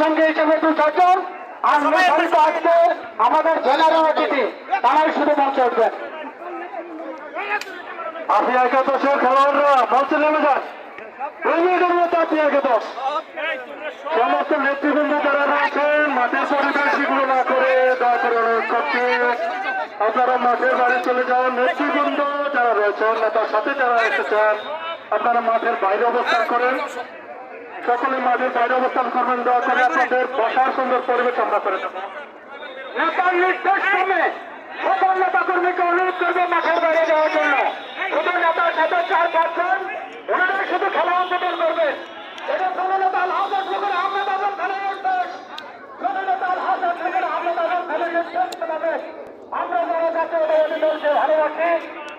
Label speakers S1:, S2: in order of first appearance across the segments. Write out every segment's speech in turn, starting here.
S1: সঙ্গে হিসেবে দু চারজন আর নির্ধারিত আজকে আমাদের জেনারেল অতিথি তারাই শুধু মঞ্চে উঠবেন। আপনি একাদশের খেলোয়াড়রা মঞ্চে নেমে যান। আপনি একাদশ সমস্ত নেতৃবৃন্দ যারা রয়েছেন মাঠের পরিবেশ এগুলো না করে দয়া করে অনুরোধ করছি। আপনারা মাঠের বাড়ি চলে যান নেতৃবৃন্দ যারা রয়েছেন নেতার সাথে যারা এসেছেন আপনারা মাঠের বাইরে অবস্থান করেন। সকলে মাঠের বাইরে অবস্থান করবেন। দয়া করে আপনাদের বসার সুন্দর পরিবেশ আমরা করে দেবো। নেতার নির্দেশ ক্রমে সকল নেতা কর্মীকে অনুরোধ করবে মাঠের বাইরে যাওয়ার জন্য। শুধু নেতার সাথে চার পাঁচজন ওনারাই শুধু খেলা অংশগ্রহণ করবে এটা জননেতা আলহাজ আজমের আহমেদ আজম খেলার নির্দেশ। জননেতা আলহাজ আজমের আহমেদ আজম খেলার নির্দেশ হবে আমরা যারা জাতীয় দলকে ভালোবাসি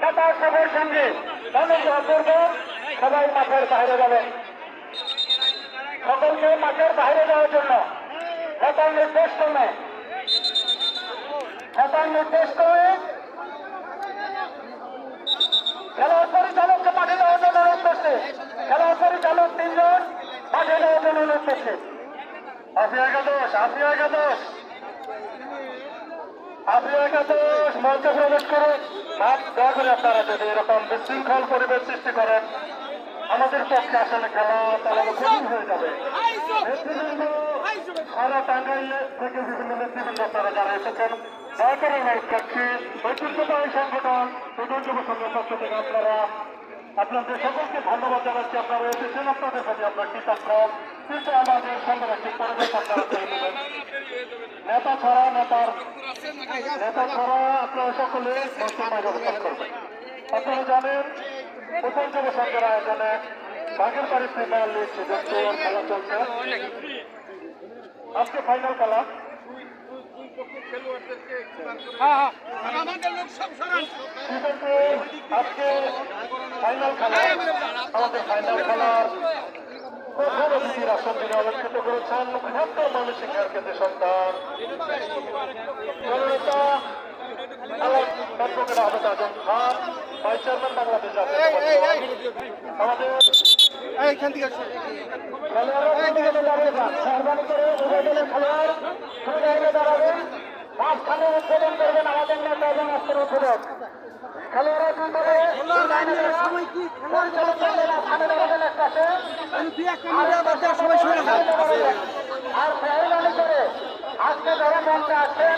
S1: নেতার সবার সঙ্গে অনুগ্রহ করব। সবাই মাঠের বাইরে যাবেন। সকলকে মাঠের বাইরে যাওয়ার জন্য নেতার নির্দেশ ক্রমে নেতার নির্দেশ করে খেলোয়াড় পরিচালককে মাঠে যাওয়ার জন্য অনুরোধ করছে। খেলোয়াড় পরিচালক তিনজন মাঠে যাওয়ার জন্য অনুরোধ করছে। আশি একাদশ আশি একাদশ। আশি একাদশ, মঞ্চে প্রবেশ করে মাঠ দয়া করে আপনারা যদি এরকম বিশৃঙ্খল পরিবেশ সৃষ্টি করেন। আমাদের পক্ষে আসলে খেলা তাহলে কঠিন হয়ে যাবে। সারা টাঙ্গাইল থেকে বিভিন্ন নেতৃবৃন্দ আপনারা যারা এসেছেন দয়া করে অনুরোধ করছি ঐতিহ্যবাহী সংগঠন প্রধান যুব সংঘের পক্ষ থেকে আপনারা আপনাদের সকলকে ধন্যবাদ জানাচ্ছি। আপনারা এসেছেন আপনাদের প্রতি আমরা কৃতজ্ঞ কিন্তু আমাদের সঙ্গে একটি পরিবেশ আপনারা তৈরি নেতা ছাড়া নেতার নেতা ছাড়া আপনারা সকলে মঞ্চের অবস্থান করবেন। আপনারা জানেন প্রথম যুব সংঘের আয়োজনে বাঘের বাড়ি প্রিমিয়ার লিগ খেলা চলছে। আজকে ফাইনাল খেলা। আজকে ফাইনাল খেলা। আমাদের ফাইনাল খেলার প্রধান অতিথির আসন তিনি অলঙ্কৃত করেছেন। বৃহত্তর মানসিক সন্তান।
S2: এইখান থেকে।
S1: মেহরবানি করে উভয় দলের খেলোয়াড় দুই জায়গায় দাঁড়াবেন মাঝখানে উদ্বোধন করবেন আমাদের নেতা এবং অস্ত্র উদ্বোধক খেলোয়াড়রা দুই দলে দুই লাইনে দাঁড়ান। পরিচালক দলের মাঝখানে দাঁড়াবেন এক পাশে আর মেহরবানি করে আজকে যারা মঞ্চে আসছেন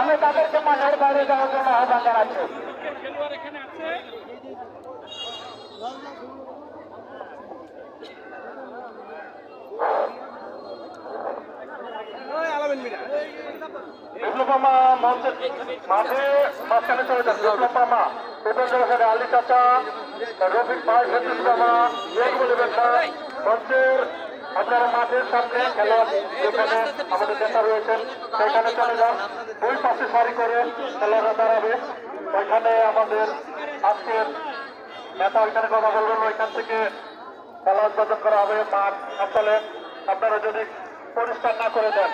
S1: আমি তাদেরকে মাঠের বাইরে যাওয়ার জন্য আহ্বান জানাচ্ছি বিপ্লবামা মঞ্চে মাঠে মাঝখানে চলে যান বিপ্লবামা পেট্রোল জলাশয় আলী চাচা রফিক ভাই ফেতুল মামা ইয়েক বলবেন না মঞ্চের আপনারা মাঠের সামনে খেলোয়াড় যেখানে আমাদের নেতা রয়েছেন, সেখানে চলে যান। দুই পাশে সারি করে খেলোয়াড়রা দাঁড়াবে। ওইখানে আমাদের আজকের নেতা ওইখানে কথা বলবেন ওইখান থেকে খেলা উদ্বোধন করা হবে মাঠ আসলে আপনারা যদি পরিষ্কার না করে দেন,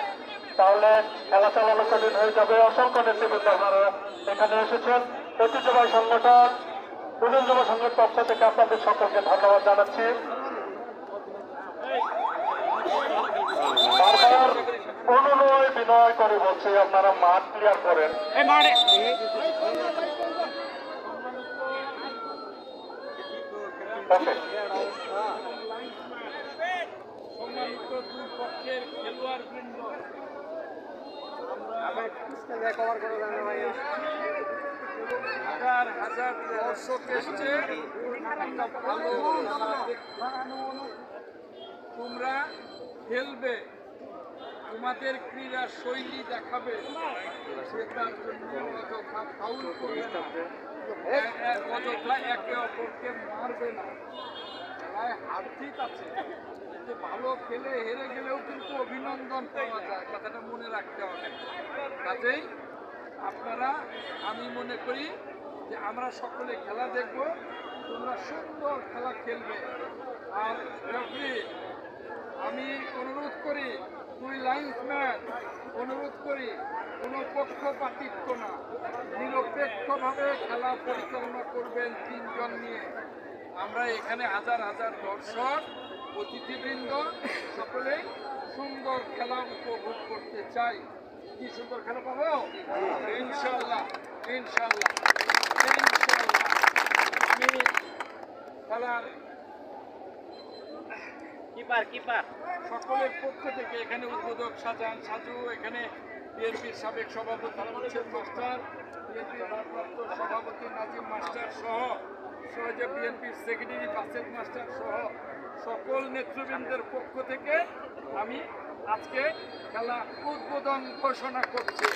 S1: তাহলে খেলা চালানো কঠিন হয়ে যাবে। অসংখ্য নেতৃবৃন্দ আপনারা এখানে এসেছেন। ঐতিহ্যবাহী সংগঠন পুনর্জমা সংঘের পক্ষ থেকে আপনাদের সকলকে ধন্যবাদ জানাচ্ছি। বিনয় করে বলছি আপনারা মাঠ ক্লিয়ার করেন।
S3: সম্মানিত দুই পক্ষের খেলোয়াড় বৃন্দ হাজার হাজার দর্শক এসছে একটা ভালো খেলা দেখতে। তোমরা খেলবে। তোমাদের ক্রীড়া শৈলী দেখাবে একে অপরকে মারবে না। জিত আছে। যে ভালো খেলে হেরে গেলেও কিন্তু অভিনন্দন পাওয়া যায়, কথাটা মনে রাখতে হবে। কাজেই আপনারা, আমি মনে করি যে আমরা সকলে খেলা দেখব, তোমরা সুন্দর খেলা খেলবে। আর রেফারি আমি অনুরোধ করি দুই লাইন্সম্যান অনুরোধ করি, কোনো পক্ষপাতিত্ব না। নিরপেক্ষভাবে খেলা পরিচালনা করবেন তিনজন নিয়ে। আমরা এখানে হাজার হাজার দর্শক, অতিথিবৃন্দ, সকলেই সুন্দর খেলা উপভোগ করতে চাই। কি সুন্দর খেলা পাবো? ইনশাল্লাহ ইনশাল্লাহ ইনশাল্লাহ আমি খেলার
S2: কিপার কিপার।
S3: সকলের পক্ষ থেকে এখানে উদ্বোধক সাজান সাজু, এখানে বিএনপির সাবেক সভাপতি মুর্শেদ মাস্টার বিএনপির সভাপতি নাজিম মাস্টার সহ সহ যে বিএনপির সেক্রেটারি বাসেদ মাস্টার সহ সকল নেতৃবৃন্দের পক্ষ থেকে আমি আজকে খেলা উদ্বোধন ঘোষণা করছি।